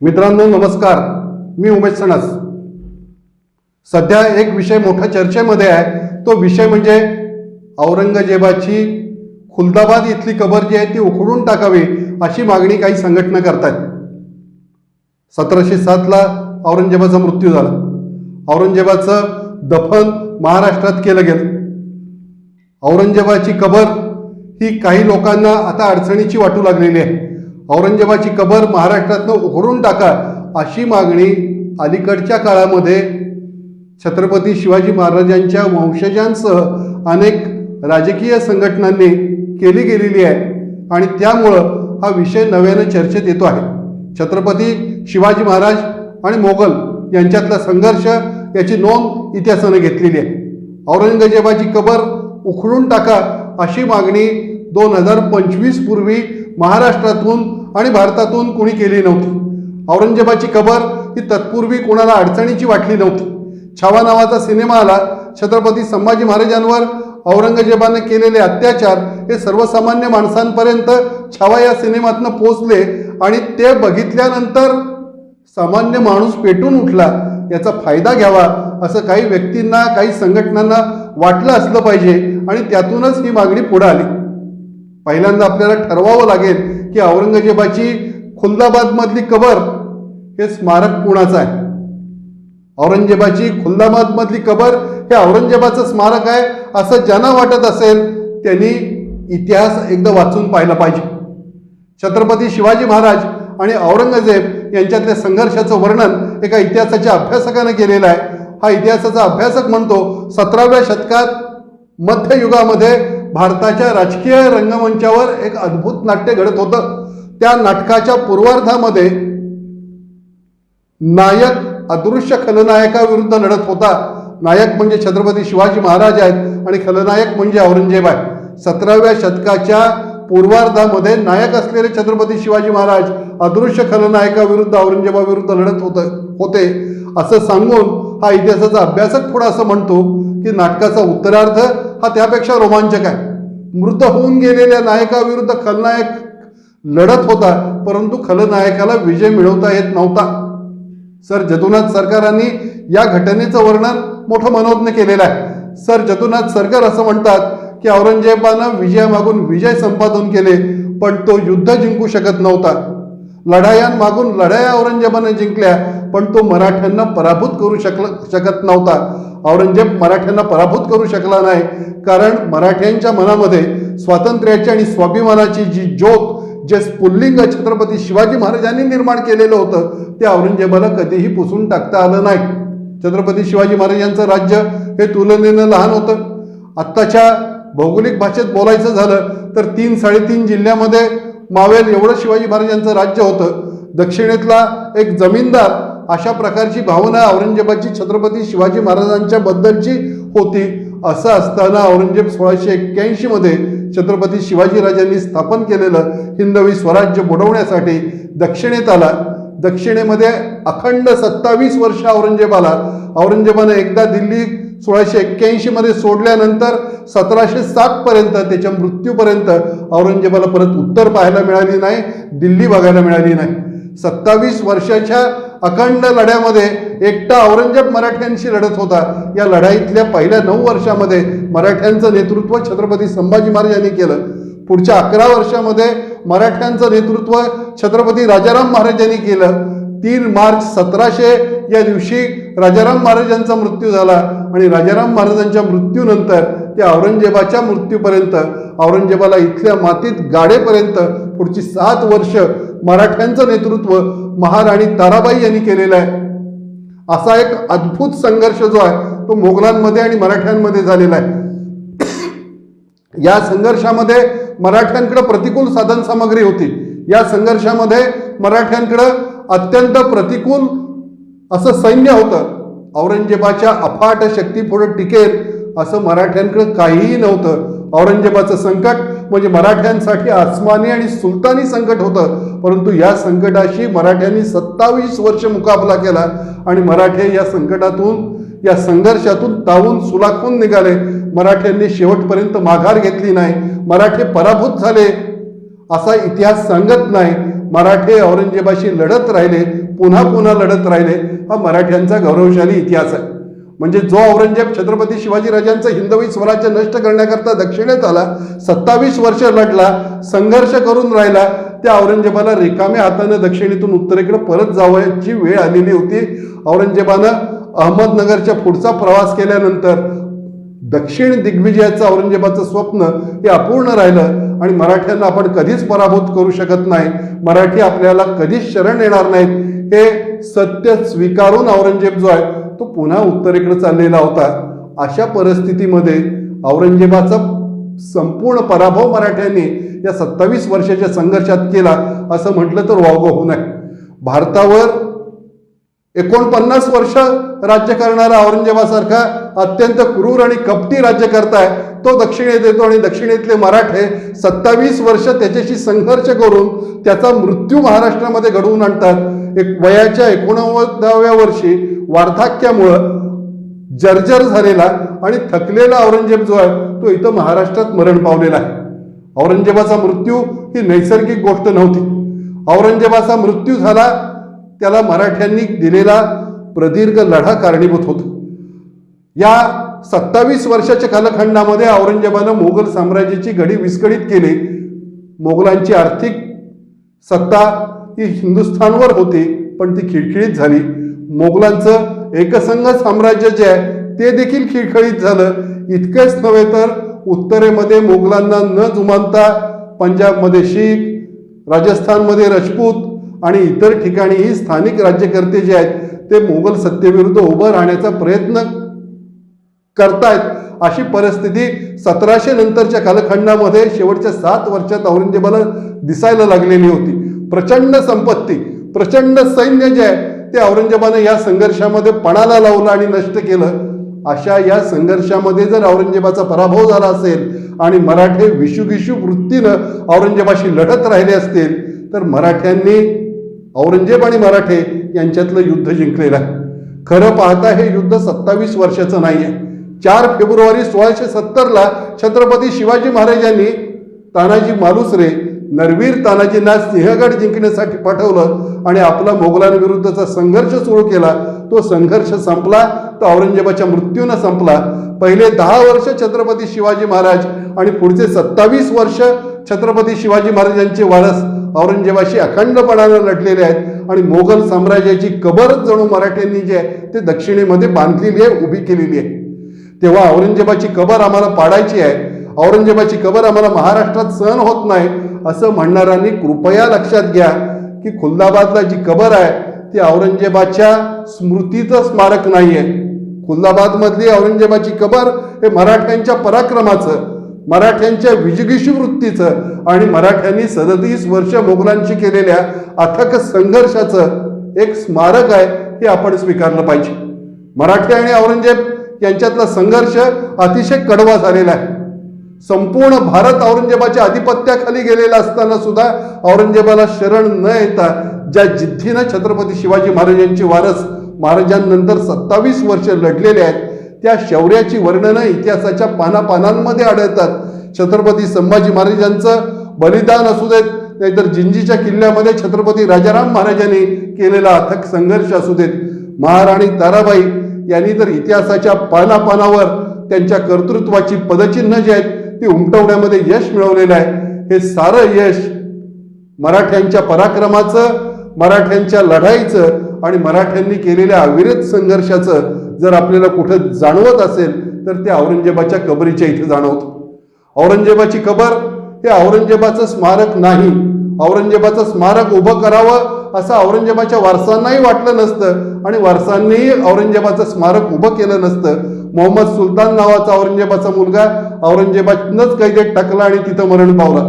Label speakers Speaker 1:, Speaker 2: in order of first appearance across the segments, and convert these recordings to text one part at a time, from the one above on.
Speaker 1: मित्रांनो नमस्कार. मी उमेश सणस. सध्या एक विषय मोठ्या चर्चेमध्ये आहे. तो विषय म्हणजे औरंगजेबाची खुलदाबाद इथली कबर जी आहे ती उखडून टाकावी अशी मागणी काही संघटना करतात. सतराशे सातला औरंगजेबाचा मृत्यू झाला. औरंगजेबाचं दफन महाराष्ट्रात केलं गेलं. औरंगजेबाची कबर ही काही लोकांना आता अडचणीची वाटू लागलेली आहे. औरंगजेबाची कबर महाराष्ट्रातनं उघडून टाका अशी मागणी अलीकडच्या काळामध्ये छत्रपती शिवाजी महाराजांच्या वंशजांसह अनेक राजकीय संघटनांनी केली गेलेली आहे आणि त्यामुळं हा विषय नव्यानं चर्चेत येतो आहे. छत्रपती शिवाजी महाराज आणि मोगल यांच्यातला संघर्ष याची नोंद इतिहासानं घेतलेली आहे. औरंगजेबाची कबर उखडून टाका अशी मागणी दोन हजार पंचवीस पूर्वी महाराष्ट्रातून आणि भारतातून कुणी केली नव्हती. औरंगजेबाची कबर ही तत्पूर्वी कोणाला अडचणीची वाटली नव्हती. छावा नावाचा सिनेमा आला छत्रपती संभाजी महाराजांवर औरंगजेबाने केलेले अत्याचार हे सर्वसामान्य माणसांपर्यंत छावा या सिनेमातनं पोचले आणि ते बघितल्यानंतर सामान्य माणूस पेटून उठला याचा फायदा घ्यावा असं काही व्यक्तींना काही संघटनांना वाटलं असलं पाहिजे आणि त्यातूनच ही मागणी पुढे आली. पहिल्यांदा आपल्याला ठरवावं लागेल की औरंगजेबाची खुलदाबादमधली कबर हे स्मारक कोणाचं आहे? औरंगजेबाची खुलदाबादमधली कबर हे औरंगजेबाचं स्मारक आहे असं ज्यांना वाटत असेल त्यांनी इतिहास एकदा वाचून पाहिला पाहिजे. छत्रपती शिवाजी महाराज आणि औरंगजेब यांच्यातल्या संघर्षाचं वर्णन एका इतिहासाच्या अभ्यासकानं केलेलं आहे. हा इतिहासाचा अभ्यासक म्हणतो सतराव्या शतकात मध्ययुगामध्ये भारताच्या राजकीय रंगमंचावर एक अद्भुत नाट्य घडत होतं. त्या नाटकाच्या पूर्वार्धामध्ये नायक अदृश्य खलनायकाविरुद्ध लढत होता. नायक म्हणजे छत्रपती शिवाजी महाराज आहेत आणि खलनायक म्हणजे औरंगजेब आहे सतराव्या शतकाच्या पूर्वार्धामध्ये नायक असलेले छत्रपती शिवाजी महाराज अदृश्य खलनायकाविरुद्ध औरंगजेबाविरुद्ध लढत होत होते. असं सांगून हा इतिहासाचा अभ्यासक थोडा असं म्हणतो की नाटकाचा उत्तरार्ध हा त्यापेक्षा रोमांचक आहे. मृत होऊन गेलेल्या नायकाविरुद्ध खलनायक लढत होता परंतु खलनायकाला विजय मिळवता येत नव्हता. सर जदुनाथ सरकारांनी या घटनेचं वर्णन मोठं मनोज्ञ केलेलं आहे. सर जदुनाथ सरकार असं म्हणतात की औरंगजेबानं विजयामागून विजय संपादन केले पण तो युद्ध जिंकू शकत नव्हता. लढायांमागून लढाया औरंगजेबाने जिंकल्या पण तो मराठ्यांना पराभूत करू शकला शकत नव्हता. औरंगजेब मराठ्यांना पराभूत करू शकला नाही कारण मराठ्यांच्या मनामध्ये स्वातंत्र्याची आणि स्वाभिमानाची जी ज्योत जे स्फुल्लिंग छत्रपती शिवाजी महाराजांनी निर्माण केलेलं होतं ते औरंगजेबाला कधीही पुसून टाकता आलं नाही. छत्रपती शिवाजी महाराजांचं राज्य हे तुलनेनं लहान होतं. आत्ताच्या भौगोलिक भाषेत बोलायचं झालं तर तीन साडेतीन जिल्ह्यामध्ये मावेल एवढं शिवाजी महाराजांचं राज्य होतं. दक्षिणेतला एक जमीनदार अशा प्रकारची भावना औरंगजेबाची छत्रपती शिवाजी महाराजांच्या बद्दलची होती. असं असताना औरंगजेब सोळाशे एक्क्याऐंशीमध्ये छत्रपती शिवाजीराजांनी स्थापन केलेलं हिंदवी स्वराज्य बुडवण्यासाठी दक्षिणेत आला. दक्षिणेमध्ये अखंड सत्तावीस वर्ष औरंगजेबाला औरंगजेबानं एकदा दिल्ली सोळाशे एक्क्याऐंशीमध्ये सोडल्यानंतर सतराशे सात पर्यंत त्याच्या मृत्यूपर्यंत औरंगजेबाला परत उत्तर पाहायला मिळाली नाही दिल्ली बघायला मिळाली नाही. सत्तावीस वर्षाच्या अखंड लढ्यामध्ये एकटा औरंगजेब मराठ्यांशी लढत होता. या लढाईतल्या पहिल्या नऊ वर्षामध्ये मराठ्यांचं नेतृत्व छत्रपती संभाजी महाराजांनी केलं. पुढच्या अकरा वर्षामध्ये मराठ्यांचं नेतृत्व छत्रपती राजाराम महाराज यांनी केलं. तीन मार्च सतराशे या दिवशी राजाराम महाराजांचा मृत्यू झाला आणि राजाराम महाराजांच्या मृत्यूनंतर ते औरंगजेबाच्या मृत्यूपर्यंत औरंगजेबाला इथल्या मातीत गाडेपर्यंत पुढची सात वर्ष मराठ्यांचं नेतृत्व महाराणी ताराबाई यांनी केलेलं आहे. असा एक अद्भुत संघर्ष जो आहे तो मोगलांमध्ये आणि मराठ्यांमध्ये झालेला आहे. या संघर्षामध्ये मराठ्यांकडे प्रतिकूल साधन सामग्री होती. या संघर्षामध्ये मराठ्यांकडं अत्यंत प्रतिकूल असं सैन्य होतं. औरंगजेबाच्या अफाट शक्तीपुढे टिकेल असं मराठ्यांकडे काहीही नव्हतं. औरंगजेबाचं संकट म्हणजे मराठ्यांसाठी आसमानी आणि सुलतानी संकट होतं. परंतु या संकटाशी मराठ्यांनी सत्तावीस वर्ष मुकाबला केला आणि मराठे या संकटातून या संघर्षातून तावून सुलाखून निघाले. मराठ्यांनी शेवटपर्यंत माघार घेतली नाही. मराठे पराभूत झाले असा इतिहास सांगत नाही. मराठे औरंगजेबाशी लढत राहिले पुन्हा पुन्हा लढत राहिले हा मराठ्यांचा गौरवशाली इतिहास आहे. म्हणजे जो औरंगजेब छत्रपती शिवाजीराजांचं हिंदवी स्वराज्य नष्ट करण्याकरता दक्षिणेत आला सत्तावीस वर्ष लढला संघर्ष करून राहिला त्या औरंगजेबाला रिकाम्या हातानं दक्षिणेतून उत्तरेकडे परत जावयाची वेळ आलेली होती. औरंगजेबानं अहमदनगरच्या पुढचा प्रवास केल्यानंतर दक्षिण दिग्विजयाचं औरंगजेबाचं स्वप्न हे अपूर्ण राहिलं आणि मराठ्यांना आपण कधीच पराभूत करू शकत नाही. मराठी आपल्याला कधीच शरण येणार नाहीत. हे सत्य स्वीकारून औरंगजेब जो आहे तो पुन्हा उत्तरेकडे चाललेला होता. अशा परिस्थितीमध्ये औरंगजेबाचा संपूर्ण पराभव मराठ्यांनी या सत्तावीस वर्षाच्या संघर्षात केला असं म्हटलं तर वावगं होऊ नये. भारतावर एकोणपन्नास वर्ष राज्य करणारा औरंगजेबासारखा अत्यंत क्रूर आणि कपटी राज्य करताय तो दक्षिणेत येतो आणि दक्षिणेतले मराठे सत्तावीस वर्ष त्याच्याशी संघर्ष करून त्याचा मृत्यू महाराष्ट्रामध्ये घडवून आणतात. एक वयाच्या एकोणनव्वदाव्या वर्षी वार्धक्यामुळं जर्जर झालेला आणि थकलेला औरंगजेब जो आहे तो इथं महाराष्ट्रात मरण पावलेला आहे. औरंगजेबाचा मृत्यू ही नैसर्गिक गोष्ट नव्हती. औरंगजेबाचा मृत्यू झाला त्याला मराठ्यांनी दिलेला प्रदीर्घ लढा कारणीभूत होतो. या सत्तावीस वर्षाच्या कालखंडामध्ये औरंगजेबानं मोगल साम्राज्याची घडी विस्कळीत केली. मोगलांची आर्थिक सत्ता ही हिंदुस्थानवर होती पण ती खिळखिळीत झाली. मोगलांचं एकसंघ साम्राज्य जे आहे ते देखील खिळखिळीत झालं. इतकंच नव्हे तर उत्तरेमध्ये मोगलांना न जुमानता पंजाबमध्ये शीख राजस्थानमध्ये राजपूत आणि इतर ठिकाणीही स्थानिक राज्यकर्ते जे आहेत ते मोगल सत्तेविरुद्ध उभं राहण्याचा प्रयत्न करतायत. अशी परिस्थिती सतराशे नंतरच्या कालखंडामध्ये शेवटच्या सात वर्षात औरंगजेबाला दिसायला लागलेली होती. प्रचंड संपत्ती प्रचंड सैन्य जे आहे ते औरंगजेबाने या संघर्षामध्ये पणाला लावलं आणि नष्ट केलं. अशा या संघर्षामध्ये जर औरंगजेबाचा पराभव झाला असेल आणि मराठे विशुगिशू वृत्तीनं औरंगजेबाशी लढत राहिले असतील तर मराठ्यांनी औरंगजेब आणि मराठे यांच्यातलं युद्ध जिंकलेलं आहे. खरं पाहता हे युद्ध सत्तावीस वर्षाचं नाही आहे चार फेब्रुवारी सोळाशे सत्तरला छत्रपती शिवाजी महाराजांनी तानाजी मालुसरे नरवीर तानाजींना सिंहगड जिंकण्यासाठी पाठवलं आणि आपला मोगलांविरुद्धचा संघर्ष सुरू केला. तो संघर्ष संपला तो औरंगजेबाच्या मृत्यूनं संपला. पहिले दहा वर्ष छत्रपती शिवाजी महाराज आणि पुढचे सत्तावीस वर्ष छत्रपती शिवाजी महाराजांचे वारस औरंगजेबाशी अखंडपणानं लढलेले आहेत. आणि मोगल साम्राज्याची कबरच जणू मराठ्यांनी जे आहे ते दक्षिणेमध्ये बांधलेली आहे उभी केलेली आहे. तेव्हा औरंगजेबाची कबर आम्हाला पाडायची आहे. औरंगजेबाची कबर आम्हाला महाराष्ट्रात सहन होत नाही. असं म्हणणाऱ्यांनी कृपया लक्षात घ्या की खुल्दाबादला जी कबर आहे ती औरंगजेबाच्या स्मृतीचं स्मारक नाही आहे खुल्दाबादमधली औरंगजेबाची कबर हे मराठ्यांच्या पराक्रमाचं. मराठ्यांच्या विजगीशी वृत्तीचं आणि मराठ्यांनी सदतीस वर्ष मोगलांशी केलेल्या अथक संघर्षाचं एक स्मारक आहे हे आपण स्वीकारलं पाहिजे. मराठे आणि औरंगजेब यांच्यातला संघर्ष अतिशय कडवा झालेला आहे. संपूर्ण भारत औरंगजेबाच्या आधिपत्याखाली गेलेला असताना सुद्धा औरंगजेबाला शरण न येता ज्या जिद्दीनं छत्रपती शिवाजी महाराजांची वारस महाराजांनंतर सत्तावीस वर्ष लढलेले आहेत त्या शौर्याची वर्णनं इतिहासाच्या पानापानांमध्ये आढळतात. छत्रपती संभाजी महाराजांचं बलिदान असू देत नाहीतर जिंजीच्या किल्ल्यामध्ये छत्रपती राजाराम महाराजांनी केलेला अथक संघर्ष असू देत. महाराणी ताराबाई यांनी तर इतिहासाच्या पानापानावर त्यांच्या कर्तृत्वाची पदचिन्ह जी आहेत ती उमटवण्यामध्ये यश मिळवलेलं आहे. हे सारं यश मराठ्यांच्या पराक्रमाचं मराठ्यांच्या लढाईचं आणि मराठ्यांनी केलेल्या अविरत संघर्षाचं जर आपल्याला कुठं जाणवत असेल तर ते औरंगजेबाच्या कबरीच्या इथे जाणवत. औरंगजेबाची कबर हे औरंगजेबाचं स्मारक नाही. औरंगजेबाचं स्मारक उभं करावं असं औरंगजेबाच्या वारसांनाही वाटलं नसतं आणि वारसांनीही औरंगजेबाचं स्मारक उभं केलं नसतं. मोहम्मद सुलतान नावाचा औरंगजेबाचा मुलगा औरंगजेबानंच कैदेत टाकला आणि तिथं मरण पावला.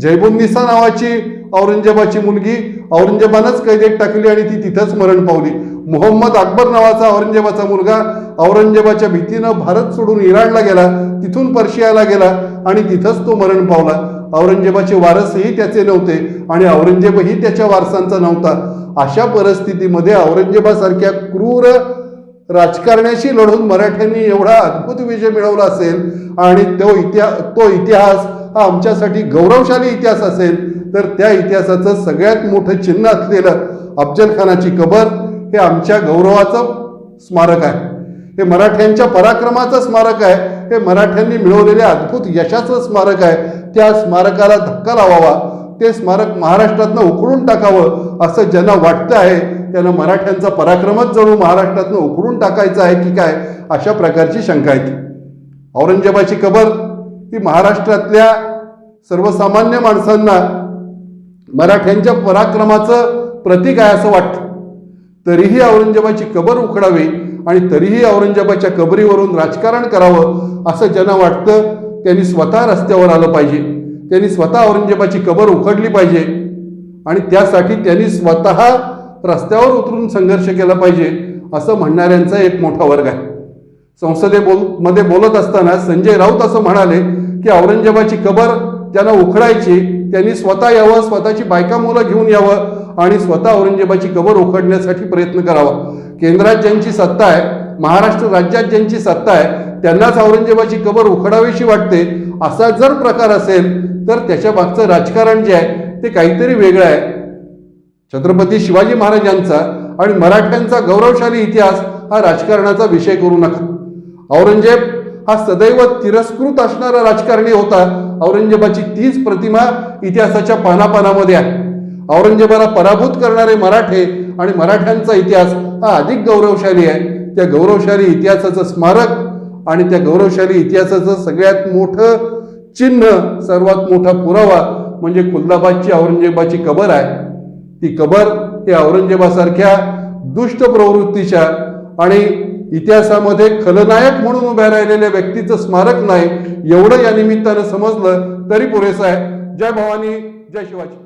Speaker 1: जैबुन्निसा नावाची औरंगजेबाची मुलगी औरंगजेबानंच कैदेत टाकली आणि ती तिथंच मरण पावली. मोहम्मद अकबर नावाचा औरंगजेबाचा मुलगा औरंगजेबाच्या भीतीनं भारत सोडून इराणला गेला तिथून पर्शियाला गेला आणि तिथंच तो मरण पावला. औरंगजेबाचे वारसही त्याचे नव्हते आणि औरंगजेबही त्याच्या वारसांचा नव्हता. अशा परिस्थितीमध्ये औरंगजेबासारख्या क्रूर राजकारण्याशी लढून मराठ्यांनी एवढा अद्भुत विजय मिळवला असेल आणि तो इतिहास तो इतिहास हा आमच्यासाठी गौरवशाली इतिहास असेल तर त्या इतिहासाचं सगळ्यात मोठं चिन्ह असलेलं अफजल खानाची कबर हे आमच्या गौरवाचं स्मारक आहे. हे मराठ्यांच्या पराक्रमाचं स्मारक आहे. हे मराठ्यांनी मिळवलेल्या अद्भुत यशाचं स्मारक आहे. त्या स्मारकाला धक्का लावावा. ते स्मारक महाराष्ट्रातनं उखडून टाकावं असं ज्यांना वाटतं आहे त्यांना मराठ्यांचा पराक्रमच जणू महाराष्ट्रातनं उखडून टाकायचा आहे की काय अशा प्रकारची शंका येते औरंगजेबाची कबर ही महाराष्ट्रातल्या सर्वसामान्य माणसांना मराठ्यांच्या पराक्रमाचं प्रतीक आहे असं वाटतं. तरीही औरंगजेबाची कबर उखडावी आणि तरीही औरंगजेबाच्या कबरीवरून राजकारण करावं असं ज्यांना वाटतं त्यांनी स्वतः रस्त्यावर आलं पाहिजे. त्यांनी स्वतः औरंगजेबाची कबर उखडली पाहिजे आणि त्यासाठी त्यांनी स्वतः रस्त्यावर उतरून संघर्ष केला पाहिजे असं म्हणणाऱ्यांचा एक मोठा वर्ग आहे. संसदे बोलमध्ये बोलत असताना संजय राऊत असं म्हणाले की औरंगजेबाची कबर ज्यांना उखडायची त्यांनी स्वतः यावं स्वतःची बायका मुलं घेऊन यावं आणि स्वतः औरंगजेबाची कबर उखडण्यासाठी प्रयत्न करावा. केंद्रात ज्यांची सत्ता आहे महाराष्ट्र राज्यात ज्यांची सत्ता आहे त्यांनाच औरंगजेबाची कबर उखडावीशी वाटते असा जर प्रकार असेल तर त्याच्या मागचं राजकारण जे आहे ते काहीतरी वेगळं आहे. छत्रपती शिवाजी महाराजांचा आणि मराठ्यांचा गौरवशाली इतिहास हा राजकारणाचा विषय करू नका. औरंगजेब हा सदैव तिरस्कृत असणारा राजकारणी होता औरंगजेबाची तीच प्रतिमा इतिहासाच्या पानापानामध्ये आहे. औरंगजेबाला पराभूत करणारे मराठे आणि मराठ्यांचा इतिहास हा अधिक गौरवशाली आहे. त्या गौरवशाली इतिहासाचं स्मारक आणि त्या गौरवशाली इतिहासाचं सगळ्यात मोठं चिन्ह सर्वात मोठा पुरावा म्हणजे खुलदाबादची औरंगजेबाची कबर आहे. ती कबर हे औरंगजेबासारख्या दुष्ट प्रवृत्तीच्या आणि इतिहासामध्ये खलनायक म्हणून उभ्या राहिलेल्या व्यक्तीचं स्मारक नाही एवढं या निमित्तानं समजलं तरी पुरेसं आहे. जय भवानी जय शिवाजी.